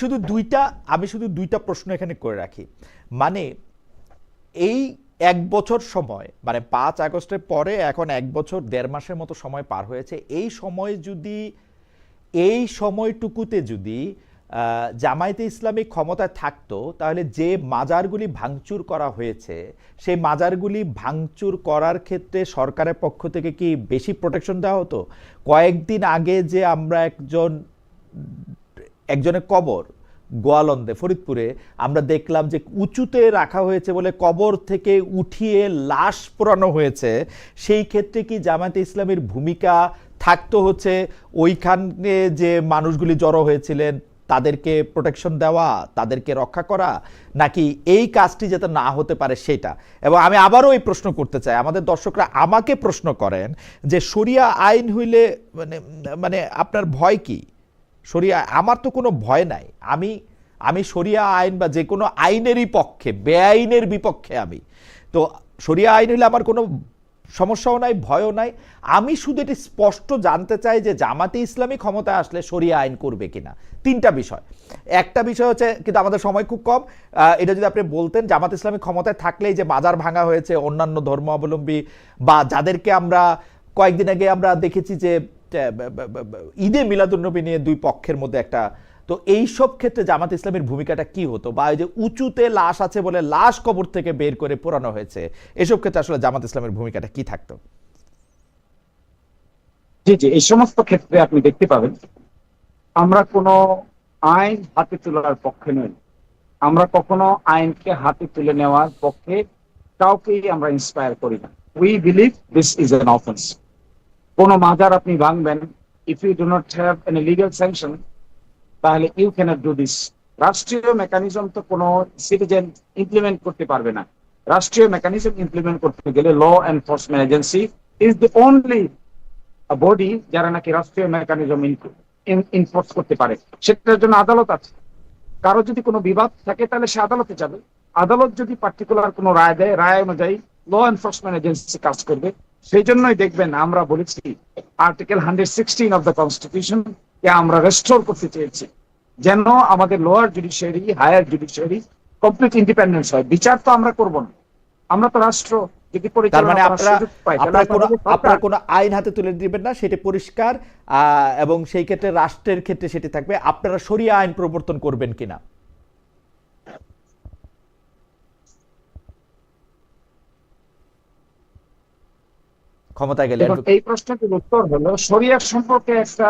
শুধু দুইটা, আমি শুধু দুইটা প্রশ্ন এখানে করে রাখি। মানে এই এক বছর সময় মানে পাঁচ আগস্টের পরে এখন এক বছর, দেড় মাসের মতো সময় পার হয়েছে, এই সময় যদি, এই সময়টুকুতে যদি জামায়াতে ইসলামী ক্ষমতায় থাকতো, তাহলে যে মাজারগুলি ভাঙচুর করা হয়েছে, সেই মাজারগুলি ভাঙচুর করার ক্ষেত্রে সরকারের পক্ষ থেকে কি বেশি প্রোটেকশন দেওয়া হতো? কয়েকদিন আগে যে আমরা একজন একজনের কবর গোয়ালন্দে, ফরিদপুরে। আমরা দেখলাম যে উঁচুতে রাখা হয়েছে বলে কবর থেকে উঠিয়ে লাশ পোড়ানো হয়েছে। সেই ক্ষেত্রে কি জামায়াতে ইসলামের ভূমিকা থাকতো হচ্ছে ওইখানে যে মানুষগুলি জড়ো হয়েছিলেন, তাদেরকে প্রোটেকশন দেওয়া, তাদেরকে রক্ষা করা, নাকি এই কাজটি যাতে না হতে পারে সেটা? এবং আমি আবারও এই প্রশ্ন করতে চাই। আমাদের দর্শকরা আমাকে প্রশ্ন করেন যে শরিয়া আইন হইলে মানে মানে আপনার ভয় কি? শরিয়া, আমার তো কোনো ভয় নাই। আমি আমি শরিয়া আইন বা যে কোনো আইনেরই পক্ষে, বেআইনের বিপক্ষে আমি। তো শরিয়া আইন হলে আমার কোনো সমস্যাও নাই, ভয়ও নাই। আমি শুধু এটি স্পষ্ট জানতে চাই যে জামাতে ইসলামী ক্ষমতায় আসলে শরিয়া আইন করবে কিনা। তিনটা বিষয়। একটা বিষয় হচ্ছে, কিন্তু আমাদের সময় খুব কম এটা যদি আপনি বলতেন, জামাত ইসলামী ক্ষমতায় থাকলেই যে বাজার ভাঙা হয়েছে, অন্যান্য ধর্মাবলম্বী বা যাদেরকে আমরা কয়েকদিন আগে আমরা দেখেছি যে ঈদে মিলাদুন্নবী নিয়ে দুই পক্ষের মধ্যে একটা। তো এই সব ক্ষেত্রে জামাত ইসলামের ভূমিকাটা কি হতো? বা এই যে উঁচুতে লাশ আছে বলে লাশ কবর থেকে বের করে পোড়ানো হয়েছে, এসব ক্ষেত্রে আসলে জামাত ইসলামের ভূমিকাটা কি থাকতো? জি জি, এই সমস্ত ক্ষেত্রে আপনি দেখতে পাবেন, আমরা কোনো আইন হাতে তোলার পক্ষে নই। আমরা কখনো আইনকে হাতে তুলে নেওয়ার পক্ষে কাউকেই আমরা ইন্সপায়ার করি না। We believe this is an offence কোন মাজার আপনি ভাঙবেন if you do not have an legal sanction তাহলে ইউ ক্যানট ডু দিস রাষ্ট্রীয় মেকানিজম তো কোনো সিটিজেন ইমপ্লিমেন্ট করতে পারবে না। রাষ্ট্রীয় মেকানিজম ইমপ্লিমেন্ট করতে গেলে law enforcement agency is the only body যারা নাকি রাষ্ট্রীয় মেকানিজম ইনফোর্স করতে পারে। সেটার জন্য আদালত আছে। কারও যদি কোনো বিবাদ থাকে তাহলে সে আদালতে যাবে। আদালত যদি পার্টিকুলার কোনো রায় দেয়, রায় অনুযায়ী ল এনফোর্সমেন্ট এজেন্সি কাজ করবে। সেই জন্যই দেখবেন আমরা বলেছি article hundred sixteen of the constitution কে আমরা রেস্টোর করতে চেয়েছি। যেন আমাদের lower judiciary higher judiciary complete independence হয়। বিচার তো আমরা করব না। আমরা তো রাষ্ট্র যদি মানে আপনারা কোনো আইন হাতে তুলে দিবেন না সেটি পরিষ্কার আহ, এবং সেই ক্ষেত্রে রাষ্ট্রের ক্ষেত্রে সেটি থাকবে। আপনারা শরিয়া আইন প্রবর্তন করবেন কিনা? ক্ষমতায় গেলে। এই প্রশ্নটির উত্তর হলো শরিয়ার সম্পর্কে একটা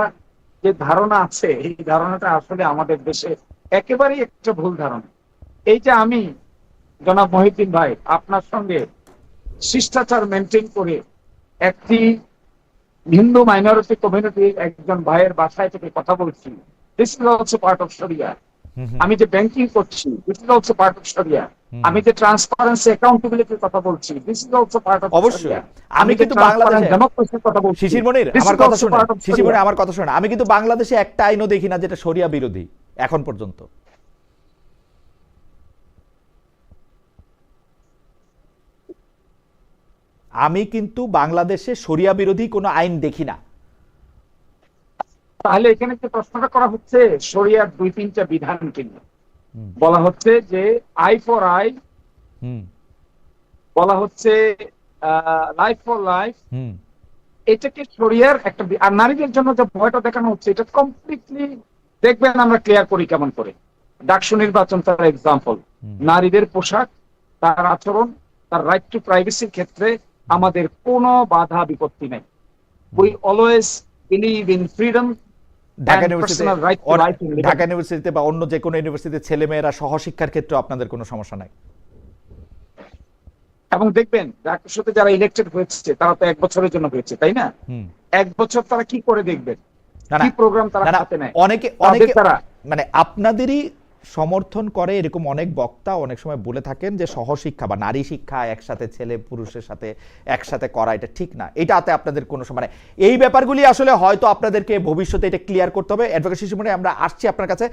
যে ধারণা আছে এই ধারণাটা আসলে আমাদের দেশে একেবারেই একটা ভুল ধারণা। এই যে আমি জনাব মহিউদ্দিন ভাই আপনার সঙ্গে শিষ্টাচার মেনটেন করে একটি হিন্দু মাইনরিটি কমিউনিটির একজন ভাইয়ের বাসায় থেকে কথা বলছি। This is also part of শরিয়া। আমি যে ব্যাংকিং করছি this is also part of শরিয়া আমি যে ট্রান্সপারেন্সি অ্যাকাউন্টেবিলিটির কথা বলছি this is also part of অবশ্যই। আমি কিন্তু বাংলাদেশে- ডেমোক্রেসির কথা বলছি শিশির মনির আমার কথা also শুনে। part of শিশির মনির আমার কথা শুনে। আমি কিন্তু বাংলাদেশে একটা আইনও দেখি না যেটা শরিয়া বিরোধী এখন পর্যন্ত। আমি কিন্তু বাংলাদেশে শরিয়া বিরোধী কোনো আইন দেখি না। তাহলে এখানে যে প্রশ্নটা করা হচ্ছে শরিয়ার দুই তিনটা বিধান হুম। বলা হচ্ছে যে আই ফর আই হুম। বলা হচ্ছে লাইফ ফর লাইফ। এটাকে শরিয়ার একটা আর নারীদের জন্য যে ভয়টা দেখানো হচ্ছে এটা কমপ্লিটলি দেখবেন আমরা ক্লিয়ার করি কেমন করে। ডাকসু নির্বাচন তার এক্সাম্পল নারীদের পোশাক তার আচরণ তার রাইট টু প্রাইভেসির ক্ষেত্রে আমাদের কোনো বাধা বিপত্তি নেই we always believe in freedom Dhaka ইউনিভার্সিটিতে. ঢাকা ইউনিভার্সিটিতে বা অন্য যে কোনো ইউনিভার্সিটিতে ছেলেমেয়েরা সহশিক্ষার ক্ষেত্রে আপনাদের কোনো সমস্যা নাই? এবং দেখবেন ডাকসুতে যারা ইলেক্টেড হয়েছে তারা তো এক বছরের জন্য হয়েছে তাই না? এক বছর তারা কি করে দেখবেন? কি প্রোগ্রাম তারা হাতে নেয়? অনেকে অনেকে তারা মানে আপনাদেরই সমর্থন করে এরকম অনেক বক্তা অনেক সময় বলে থাকেন যে সহশিক্ষা বা নারী শিক্ষা একসাথে ছেলে পুরুষের সাথে একসাথে করা এটা ঠিক না। এটাতে আপনাদের কোনো সময় মানে এই ব্যাপারগুলি আসলে হয়তো আপনাদেরকে ভবিষ্যতে এটা ক্লিয়ার করতে হবে। অ্যাডভোকেট শিশুমণি আমরা আসছি আপনার কাছে।